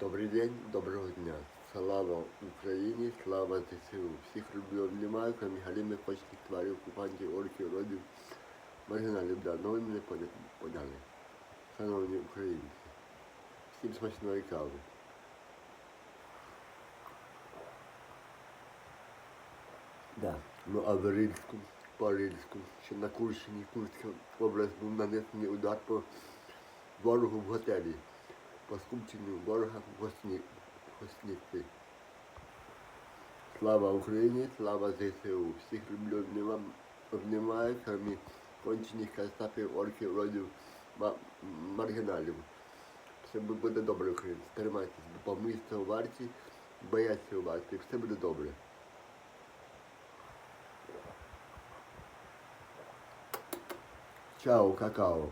Добрий день, доброго дня. Слава Україні, слава ЗСУ. Всіх люблю, обнімаю, крім галіми почних тварів, окупантів, орків, родів, маргіналів, да, ви мене поня- поняли. Шановні українці, всім смачної кави. Да. Ну а в Рильську, по Рильську, ще на Курщині, Курська область був нанесений удар по ворогу в готелі по скупченню ворога в Госні- Госниці. Слава Україні, слава ЗСУ. Всіх люблю, обнімам, обнімаю, крім кончених кастапів, орків, родів, маргіналів. Все буде добре, українці. Тримайтесь, допомогти у варті, бояться у варті, все буде добре. Чао, какао.